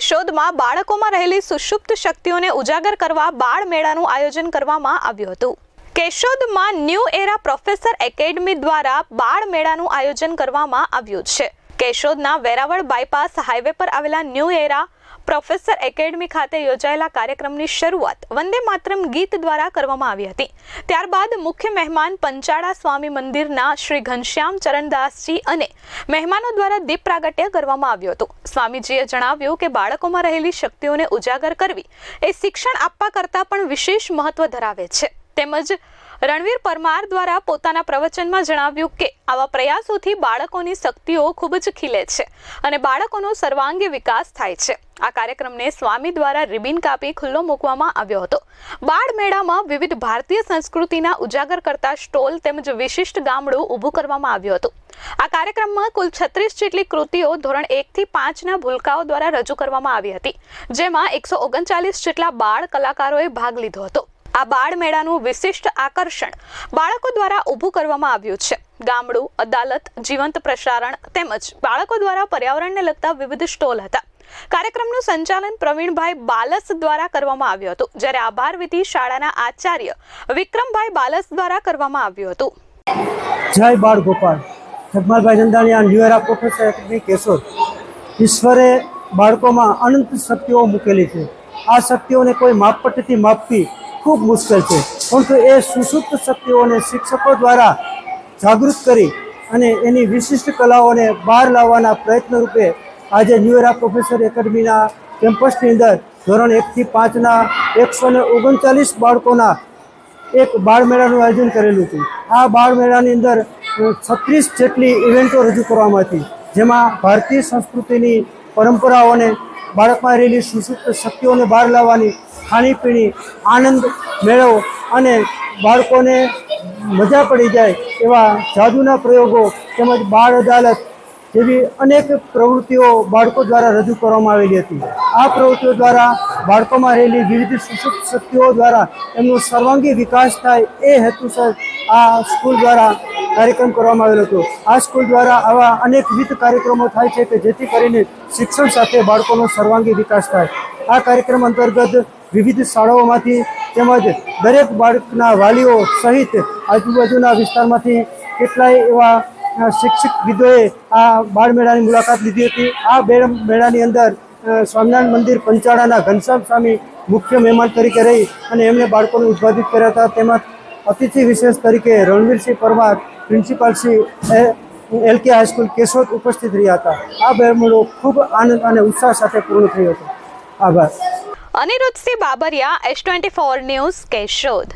કેશોદમાં બાળકોમાં રહેલી સુષુપ્ત શક્તિઓને ઉજાગર કરવા બાળ મેળાનું આયોજન કરવામાં આવ્યું હતું. કેશોદમાં ન્યૂ એરા પ્રોફેસર એકેડમી દ્વારા બાળ મેળાનું આયોજન કરવામાં આવ્યું છે. કેશોદના વેરાવળ બાયપાસ હાઈવે પર આવેલા ન્યૂ એરા પ્રોફેસર એકેડમી ખાતે યોજાયેલા કાર્યક્રમની શરૂઆત વંદે માતરમ ગીત દ્વારા કરવામાં આવી હતી. ત્યારબાદ મુખ્ય મહેમાન પંચાળા સ્વામી મંદિરના શ્રી ઘનશ્યામ ચરણદાસજી અને મહેમાનો દ્વારા દીપ પ્રાગટ્ય કરવામાં આવ્યું હતું. સ્વામીજીએ જણાવ્યું કે બાળકોમાં રહેલી શક્તિઓને ઉજાગર કરવી એ શિક્ષણ આપવા કરતાં પણ વિશેષ મહત્વ ધરાવે છે. તેમજ રણવીર પરમાર દ્વારા પોતાના પ્રવચનમાં જણાવ્યું કે આવા પ્રયાસોથી બાળકોની શક્તિઓ ખૂબ જ ખીલે છે અને બાળકોનો સર્વાંગી વિકાસ થાય છે. આ કાર્યક્રમને સ્વામી દ્વારા રિબિન કાપી ખુલ્લો મૂકવામાં આવ્યો હતો. બાળ મેળામાં વિવિધ ભારતીય સંસ્કૃતિના ઉજાગર કરતા સ્ટોલ તેમજ વિશિષ્ટ ગામડું ઊભું કરવામાં આવ્યું હતું. આ કાર્યક્રમમાં કુલ છત્રીસ જેટલી કૃતિઓ ધોરણ એકથી પાંચના ભૂલકાઓ દ્વારા રજૂ કરવામાં આવી હતી, જેમાં એકસો ઓગણચાલીસ જેટલા બાળ કલાકારોએ ભાગ લીધો હતો. આ બાળ મેળાનું વિશિષ્ટ આકર્ષણ બાળકો દ્વારા ઊભું કરવામાં આવ્યું છે. ગામડું, અદાલત, જીવંત પ્રસારણ તેમજ બાળકો દ્વારા પર્યાવરણને લગતા વિવિધ સ્ટોલ હતા. કાર્યક્રમનું સંચાલન પ્રવીણભાઈ બાલસ દ્વારા કરવામાં આવ્યું હતું, જ્યારે આભાર વિધિ શાળાના આચાર્ય વિક્રમભાઈ બાલસ દ્વારા કરવામાં આવ્યું હતું. Jay Bal Gopal. Jagmalbhai Nandaniya new era professor academy, Keshod. ઈશ્વરે બાળકોમાં અનંત શક્તિઓ મૂકેલી છે. આ શક્તિઓને કોઈ માપપટ્ટીથી માપવી ખૂબ મુશ્કેલ છે. પરંતુ એ સુસુપ્ત શક્તિઓને શિક્ષકો દ્વારા જાગૃત કરી અને એની વિશિષ્ટ કલાઓને બહાર લાવવાના પ્રયત્ન રૂપે આજે ન્યુએરા પ્રોફેસર એકેડમીના કેમ્પસની અંદર ધોરણ એકથી પાંચના એકસો ને ઓગણચાલીસ બાળકોના એક બાળ મેળાનું આયોજન કરેલું હતું. આ બાળ મેળાની અંદર છત્રીસ જેટલી ઇવેન્ટો રજૂ કરવામાં હતી, જેમાં ભારતીય સંસ્કૃતિની પરંપરાઓને બાળકમાં રહેલી સુસુપ્ત શક્તિઓને બહાર લાવવાની ખાણીપીણી, આનંદ મેળવો અને બાળકોને મજા પડી જાય એવા જાદુના પ્રયોગો તેમજ બાળ અદાલત જેવી અનેક પ્રવૃત્તિઓ બાળકો દ્વારા રજૂ કરવામાં આવેલી હતી. આ પ્રવૃત્તિઓ દ્વારા બાળકોમાં રહેલી વિવિધ સુસુપ્ત શક્તિઓ દ્વારા એમનો સર્વાંગી વિકાસ થાય એ હેતુસર આ સ્કૂલ દ્વારા કાર્યક્રમ કરવામાં આવેલો હતો. આ સ્કૂલ દ્વારા આવા અનેકવિધ કાર્યક્રમો થાય છે કે જેથી કરીને શિક્ષણ સાથે બાળકોનો સર્વાંગી વિકાસ થાય. આ કાર્યક્રમ અંતર્ગત વિવિધ શાળાઓમાંથી તેમજ દરેક બાળકના વાલીઓ સહિત આજુબાજુના વિસ્તારમાંથી કેટલાય એવા શિક્ષક વિદોએ આ બાળ મેળાની મુલાકાત લીધી હતી. આ મેળાની અંદર સ્વામિનારાયણ મંદિર પંચાળાના ઘનશ્યામ સ્વામી મુખ્ય મહેમાન તરીકે રહી અને એમને બાળકોને ઉદ્બોધિત કર્યા હતા. તેમજ અતિથિ વિશેષ તરીકે Ranvirsinh Parmar principal Shri L K high school Keshod ઉપસ્થિત રહ્યા હતા. આ બહેમળો ખૂબ આનંદ અને ઉત્સાહ સાથે પૂર્ણ થયો હતો. આભાર. Aniruddhsinh Babariya, S twenty four news, Keshod.